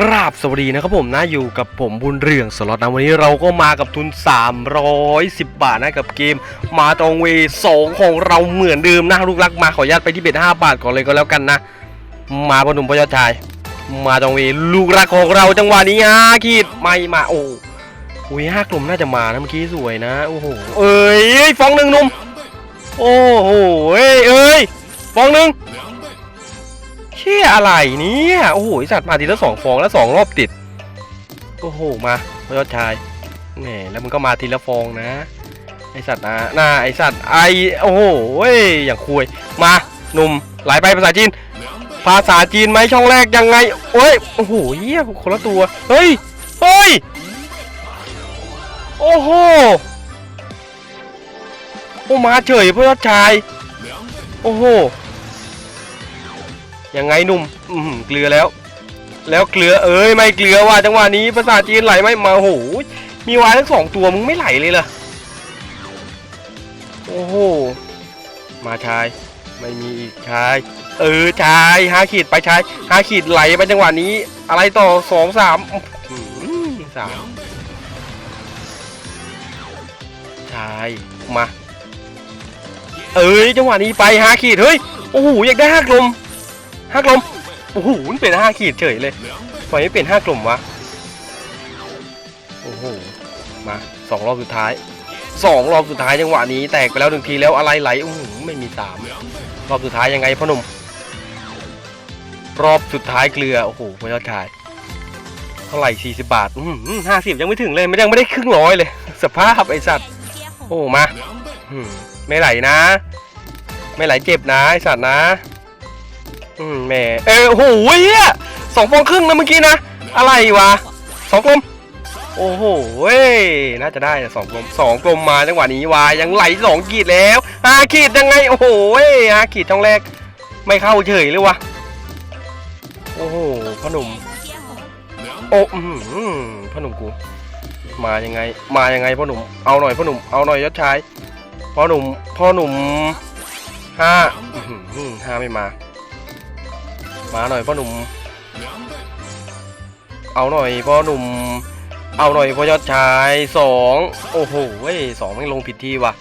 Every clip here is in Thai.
กราบสวัสดีนะครับผมนะอยู่กับผมบุญเรืองสล็อตนะวันนี้เราก็มากับทุน 310 บาทนะกับเกมมาตรงเวสองของเราเหมือนเดิมนะลูกรักมาขออนุญาตไปที่เบ็ด5บาทก่อนเลยก็แล้วกันนะ มาพอหนุ่มพอยอดชาย มาตรงเวลูกรักของเราจังหวะนี้ฮะขีดไม่มาโอ้อุ้ยห้ากลุ่มน่าจะมานะเมื่อกี้สวยนะโอ้โหเอ้ยฟองหนึ่งนุ่มโอ้โหเอ้ยเอ้ยฟองหนึ่ง เชี่ยอะไรเนี่ยโอ้โหสัตว์มาทีละสองฟองแล้วสองรอบติดโอ้โหมาพยอดชายแหมแล้วมึงก็มาทีละฟองนะ ไอสัตว์นะหน้าไอสัตว์ไอโอ้โหเว้ยอย่างคุยมาหนุ่มไหลไปภาษาจีน ภาษาจีนไหมช่องแรกยังไงโอ้ยโอ้โหเหี้ยคนละตัวเฮ้ยเฮ้ยโอ้โหโอ้มาเฉยพยอดชายโอ้โห ยังไงหนุ่มอือหือเกลือแล้ว แล้วเกลือเอ้ยไม่เกลือว่ะจังหวะนี้ภาษาจีนไหลไม่มาโหมีวายทั้งสองตัวมึงไม่ไหลเลยเหรอโอ้โหมาชายไม่มีอีกชายเออชายห้าขีดไปชายห้าขีดไหลไปจังหวะนี้ อะไรต่อสองสามสามชายมา เอ้ยจังหวะนี้ไปห้าขีดเฮ้ยโอ้โหอยากได้ห้ากลม ห้ากลมโอ้โหมันเป็นห้าขีดเฉยเลยปล่อยให้เป็นห้ากลมวะโอ้โหมาสองรอบสุดท้ายสองรอบสุดท้ายจังหวะนี้แตกไปแล้วหนึ่งทีแล้วอะไรไหลโอ้โหไม่มีสามรอบสุดท้ายยังไงพ่อหนุ่มรอบสุดท้ายเกลือโอ้โหพระยอดชายเท่าไหร่สี่สิบบาทห้าสิบยังไม่ถึงเลยไม่ยังไม่ได้ครึ่งร้อยเลย สภาพไอสัตว์โอ้มาไม่ไหลนะ ไม่ไหลเจ็บนะไอสัตว์นะ อืมแหม่เออโอ้โหเฮียสองฟองครึ่งนะเมื่อกี้นะ อะไรวะสองกลม โอ้โหเว้ยน่าจะได้นะสองกลมสองกลมมาจังหวะนี้วายังไหลสองขีดแล้วห้าขีดยังไง โอ้โหเว้ยห้าขีดช่องแรก ไม่เข้าเฉยเลยวะโอ้โหพ่อหนุ่มโอ้อือหือพ่อหนุ่มกู มายังไง มายังไงพ่อหนุ่มเอาหน่อยพ่อหนุ่มเอาหน่อยยศชายพ่อหนุ่มพ่อหนุ่มห้าห้าไม่มา มาหน่อยพ่อหนุ่ม เอาหน่อยพ่อหนุ่ม เอาหน่อยพ่อยอดชายสองโอ้โหเว้ยสองไม่ลงผิดที่ว่ะ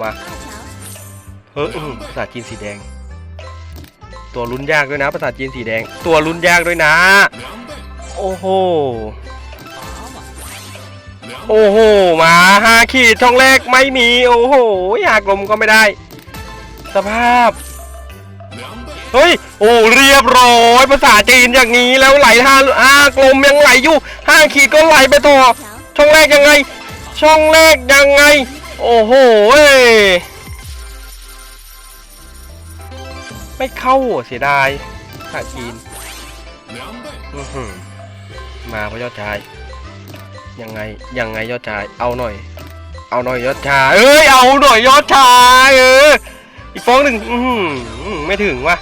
มา เฮ้ยภาษาจีนสีแดง ตัวลุ้นยากด้วยนะภาษาจีนสีแดง ตัวลุ้นยากด้วยนะ โอ้โห โอ้โห มาห้าขีดช่องแรกไม่มี โอ้โหอยากลมก็ไม่ได้ สภาพ เฮ้ย โอ้เรียบร้อยภาษาจีนอย่างนี้แล้วไหลห้าห้ากลมยังไหลอยู่ห้าขีดก็ไหลไปต่อ ช่องแรกยังไง ช่องแรกยังไง โอ้โหเว้ยไม่เข้าเสียดายภาษาจีนมาพระยอดชาย ยังไงยังไงยอดชาย เอาหน่อย เอาหน่อยยอดชายเอ้ยเอาหน่อยยอดชายเอออีกฟองหนึ่งไม่ถึงว่ะ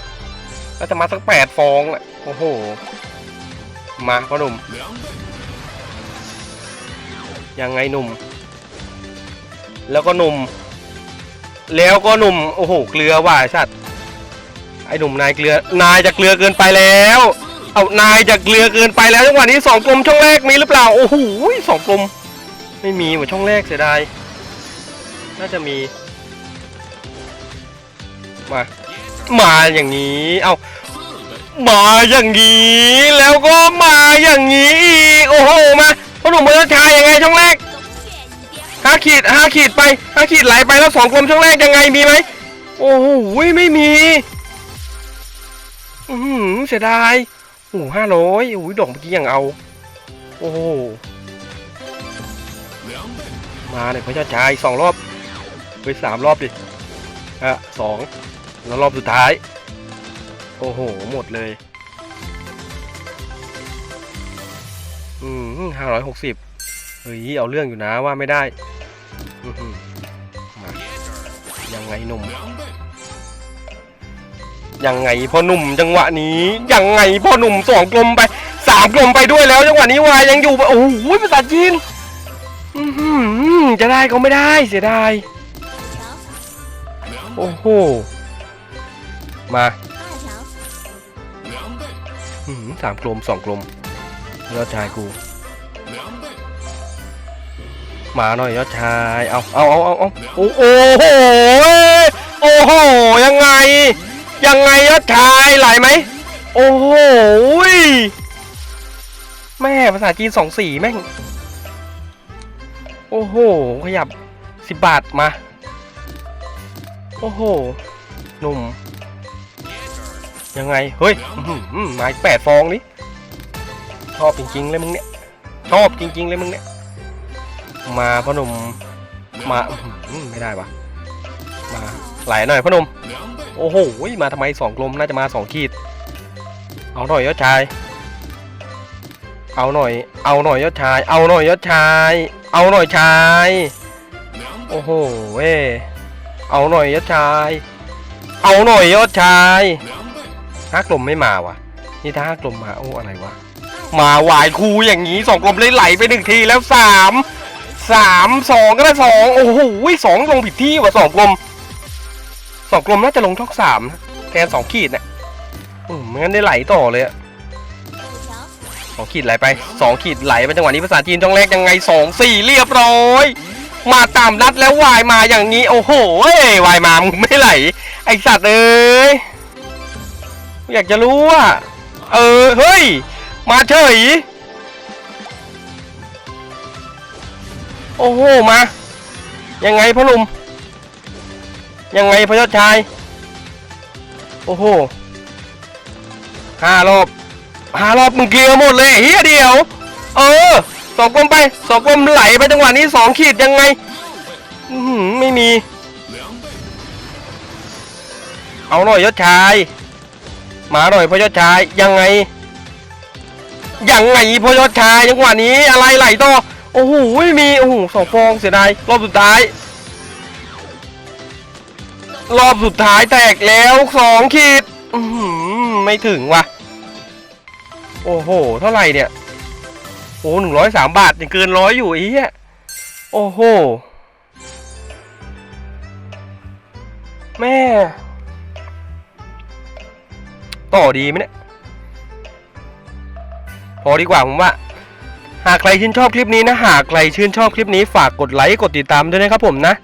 ก็จะมาสักแปดฟองแหละโอ้โห มาพ่อหนุ่ม ยังไงหนุ่ม แล้วก็หนุ่ม แล้วก็หนุ่ม โอ้โห เกลือว่ะไอ้สัตว์ไอ้หนุ่มนายเกลือ นายจะเกลือเกินไปแล้ว เอานายจะเกลือเกินไปแล้วจังหวะนี้สองกลมช่องแรกมีหรือเปล่า โอ้โหสองกลม ไม่มีว่ะช่องแรกเสียดาย น่าจะมี มา มาอย่างนี้ เอามาอย่างนี้ แล้วก็มาอย่างนี้อีกโอ้โหมาพ่อหนุ่มพลชายยังไงช่องแรกห้าขีดห้าขีดไปห้าขีดไหลไปแล้วสองกลมช่องแรกยังไงมีไหมโอ้โหไม่มีอือหือเสียดายโอ้ห้าร้อยโอ้ยดอกเมื่อกี้ยังเอา โอ้โหมาเลยพระเจ้าชายสองรอบไปสามรอบดิอะสอง แล้วรอบสุดท้าย โอ้โห หมดเลย อืมห้าร้อยหกสิบเฮ้ย เอาเรื่องอยู่นะว่าไม่ได้มายังไงหนุ่ม ยังไงพ่อหนุ่มจังหวะนี้ ยังไงพ่อหนุ่มสองกลมไปสามกลมไปด้วยแล้วจังหวะนี้วายยังอยู่โอ้โหภาษาจีนอือหือจะได้ก็ไม่ได้เสียดายโอ้โห มาหืมสามกลมสองกลมยอดชายกู มาหน่อยยอดชาย เอาเอาเอาเอาเอาโอ้โหโอ้โหยังไง ยังไงยอดชายไหลไหมโอ้โหยแม่ภาษาจีนสองสี่แม่ง โอ้โห ขยับสิบบาทมา โอ้โหหนุ่ม ยังไง เฮ้ยหมาแปดฟองนี่ชอบจริงๆเลยมึงเนี่ย ชอบจริง ๆ เลยมึงเนี่ย มาพอหนุ่ม มาไม่ได้ปะมาไหลหน่อยพอหนุ่ม โอ้โห มาทำไมสองกลมน่าจะมาสองขีด เอาหน่อยยอดชาย เอาหน่อย เอาหน่อยยอดชาย เอาหน่อยยอดชาย เอาหน่อยชาย โอ้โห เว้เอาหน่อยยอดชาย เอาหน่อยยอดชาย ห้ากลมไม่มาว่ะ นี่ถ้าห้ากลมมาโอ้อะไรวะ มาวายคูอย่างนี้สองกลมเลยไหลไปหนึ่งทีแล้วสามสามสองก็ได้สองโอ้โหสองลงผิดที่ว่ะสองกลมสองกลมน่าจะลงช่องสามนะแทนสองขีดเนี่ยอืมงั้นได้ไหลต่อเลยอะสองขีดไหลไปสองขีดไหลไปจังหวะนี้ภาษาจีนช่องแรกยังไงสองสี่เรียบร้อยมาตามนัดแล้ววายมาอย่างนี้ โอ้โห้ยวายมามึงไม่ไหล ไอสัตว์เอ้ อยากจะรู้ว่า เออ เฮ้ย มาเฉย โอ้โห มา ยังไงพ่อหนุ่มยังไงพระยอดชาย โอ้โหห้ารอบห้ารอบมึงเกลียวหมดเลยเฮียเดียว เออสองกลมไปสองกลมไหลไปจังหวะนี้สองขีดยังไงอืไม่มี เอาหน่อยยอดชาย มาหน่อยพระยอดชายยังไงยังไงพอยอดชายจังหวะนี้อะไรไหลต่อโอ้โหไม่มีโอ้โหสองฟองเสียดายรอบสุดท้าย รอบสุดท้ายแตกแล้วสองขีดไม่ถึงว่ะ โอ้โห เท่าไหร่เนี่ยโอ้หนึ่งร้อยสามบาทยังเกินร้อยอยู่อ้เหี้ยโอ้โห แม่ ต่อดีไหมเนี่ย พอดีกว่าผมว่า หากใครชื่นชอบคลิปนี้นะ หากใครชื่นชอบคลิปนี้ฝากกดไลค์กดติดตามด้วยนะครับผมนะ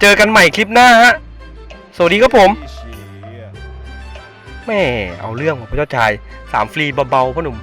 เจอกันใหม่คลิปหน้าฮะ สวัสดีครับผมแม่เอาเรื่องของพระเจ้าชายสามฟรีเบาๆพ่อหนุ่ม